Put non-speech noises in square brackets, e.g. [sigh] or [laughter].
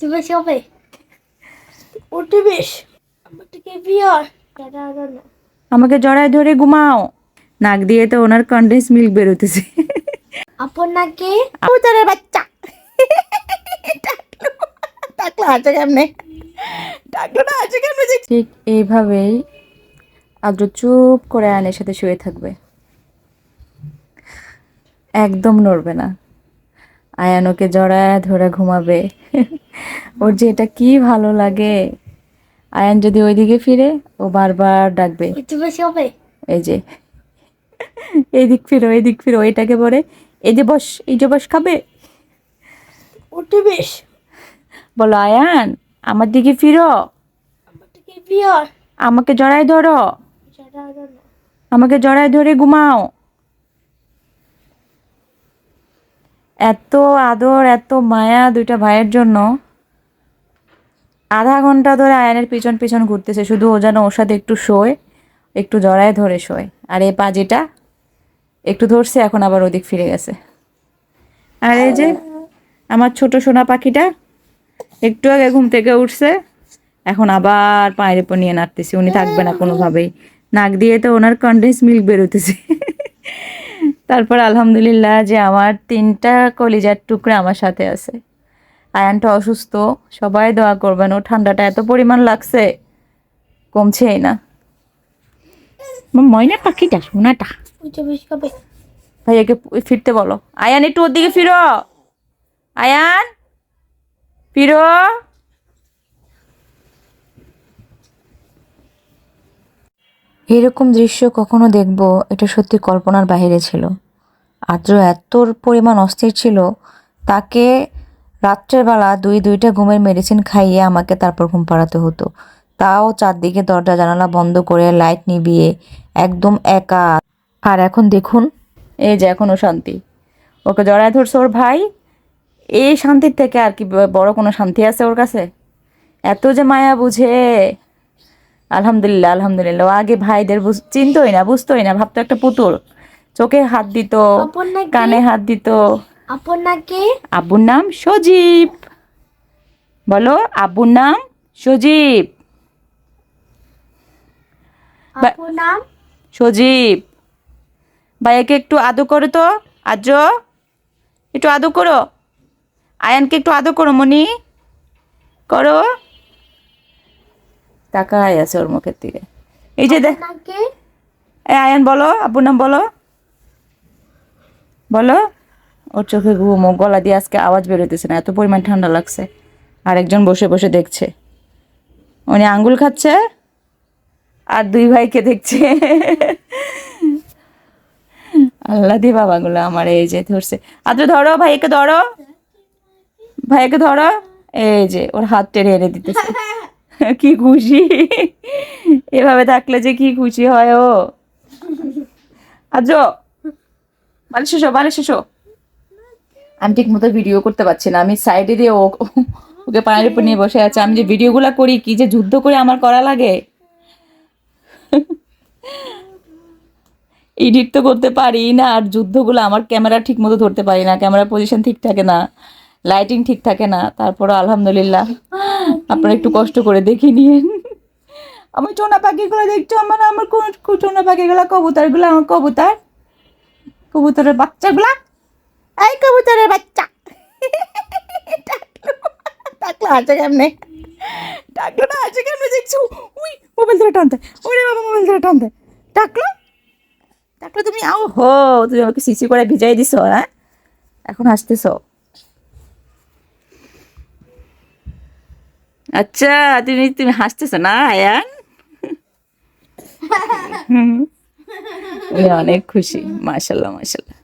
উঠে বেশ হবে উঠে বেশ আমাকে বিয়ার আমাকে জড়ায় ধরে ঘুমাও। নাক দিয়ে তো ওনার কন্ডেন্স মিল্ক বেরোতেছে। আপনাকে কবুতরের বাচ্চা। ডাকলো আছে কেমনে? ডাকলো না আছে কেমনে ঠিক এইভাবেই আদ্র চুপ করে আয়নের সাথে শুয়ে থাকবে। একদম নড়বে না। আয়ান ওকে জড়ায় ধরে ঘুমাবে। ওর যে এটা কি ভালো লাগে। আয়ান যদি ওইদিকে ফিরে ও বারবার ডাকবে। এই যে এই দিক ফিরো এই দিক ফিরো এটাকে পরে এই যে বস এই যে বস খাবে? উঠে বেশ। বলো আয়ান আমার দিকে ফিরো। আমাকে জড়ায় ধরো। আমাকে জড়ায় ধরে ঘুমাও। এত আদর এত মায়া দুইটা ভাইয়ের জন্য। আধা ঘণ্টা ধরে আয়নের পিছন পিছন ঘুরতেছে, শুধু ও যেন ওর সাথে একটু শোয়, একটু জড়ায় ধরে শোয়। আর এই পাজিটা একটু ধরছে, এখন আবার ওদিক ফিরে গেছে। আর এই যে আমার ছোট সোনা পাখিটা, একটু আগে ঘুম থেকে উঠছে, এখন আবার পায়ের উপর নিয়ে নাড়তেছি, উনি থাকবে না কোনোভাবেই। নাক দিয়ে তো ওনার কন্ডেন্স মিল্ক বেরোতেছে। তারপর আলহামদুলিল্লাহ যে আমার তিনটা কলিজার টুকরা আমার সাথে আছে। আয়ানটা অসুস্থ সবাই দোয়া করবেন। ও ঠান্ডাটা এত পরিমাণ লাগছে কমছেই না। ময়না পাখিটা সোনাটা। ভাইয়াকে ফিরতে বলো। আয়ান একটু ওর দিকে ফিরো। আয়ান ফিরো। এরকম দৃশ্য কখনো দেখব এটা সত্যি কল্পনার বাইরে ছিল। আদ্র এত পরিমাণ অস্থির ছিল তাকে রাত্রের বেলা দুই দুইটা ঘুমের মেডিসিন খাইয়ে আমাকে তারপর ঘুম পাড়াতে হতো। তাও চারদিকে দরজা জানালা বন্ধ করে লাইট নিবিয়ে একদম একা। আর এখন দেখুন এই যে এখনও শান্তি ওকে জড়ায় ধরছে ওর ভাই। এই শান্তির থেকে আর কি বড় কোনো শান্তি আছে ওর কাছে? এত যে মায়া বুঝে। আলহামদুলিল্লাহ আলহামদুলিল্লাহ। ও আগে ভাইদের বুঝ- চিনতোই না বুঝতোই না। ভাবতো একটা পুতুল। চোখে হাত দিত কানে হাত দিত। আপনাকে আব্বুর নাম সজীব। বলো আব্বুর নাম সজীব। বা- নাম? সজীব। ভাইয়াকে একটু আদর করো তো। আজ একটু আদর করো। আয়ানকে একটু আদর করো মনি। করো। তাকায় আছে ওর মুখের দিকে। এই যে দেখ আয়ান বলো আব্বুর নাম বলো। বলো। ওর চোখে ঘুম গলা দিয়ে আজকে আওয়াজ বেরোতেছে না, এত পরিমাণ ঠান্ডা লাগছে। আর একজন বসে বসে দেখছে। উনি আঙ্গুল খাচ্ছে আর দুই ভাইকে দেখছে। আল্লাহ দি বাবাগুলো আমার এই যে ধরছে। আদ্র ধরো, ভাইকে ধরো। ভাইকে ধরো। এই যে ওর হাত টেনে এনে দিতেছে। কি খুশি। এভাবে থাকলে যে কি খুশি হয় ও। আদ্র বালি শেষো বালি শেষো আমি ঠিক মতো ভিডিও করতে পারছি না। আমি সাইডে দিয়ে ও ওকে পায়ের উপর নিয়ে বসে আছে। আমি যে ভিডিওগুলো করি, কি যে যুদ্ধ করে আমার করা লাগে? এডিট তো করতে পারি না, আর যুদ্ধগুলো আমার ক্যামেরা ঠিক মতো ধরতে পারি না। ক্যামেরা পজিশন ঠিক থাকে না লাইটিং ঠিক থাকে না। তারপরও আলহামদুলিল্লাহ, আপনারা একটু কষ্ট করে দেখে নিন আমার চোনা পাখিগুলো দেখছ? আমার আমার চোনা পাখিগুলো, কবুতরগুলো, আমার কবুতর। কবুতরের বাচ্চাগুলা? এই কবুতরের বাচ্চা। ডাকলো ডাকলো আছে কেমনে? ডাকলো না আছে কেমনে দেখছ? উই মোবাইল ধরে টানতে। ওরে বাবা মোবাইল ধরে টানতে। ডাকলো? ডাকলো তুমি আও হো তুমি আমাকে সিসি করে ভিজাই দিছো হ্যাঁ? এখন হাসতেছো আচ্ছা তুমি তুমি হাসতেছো না আয়ান [laughs] হুম। অনেক খুশি মাশাল্লাহ মাশাল্লাহ।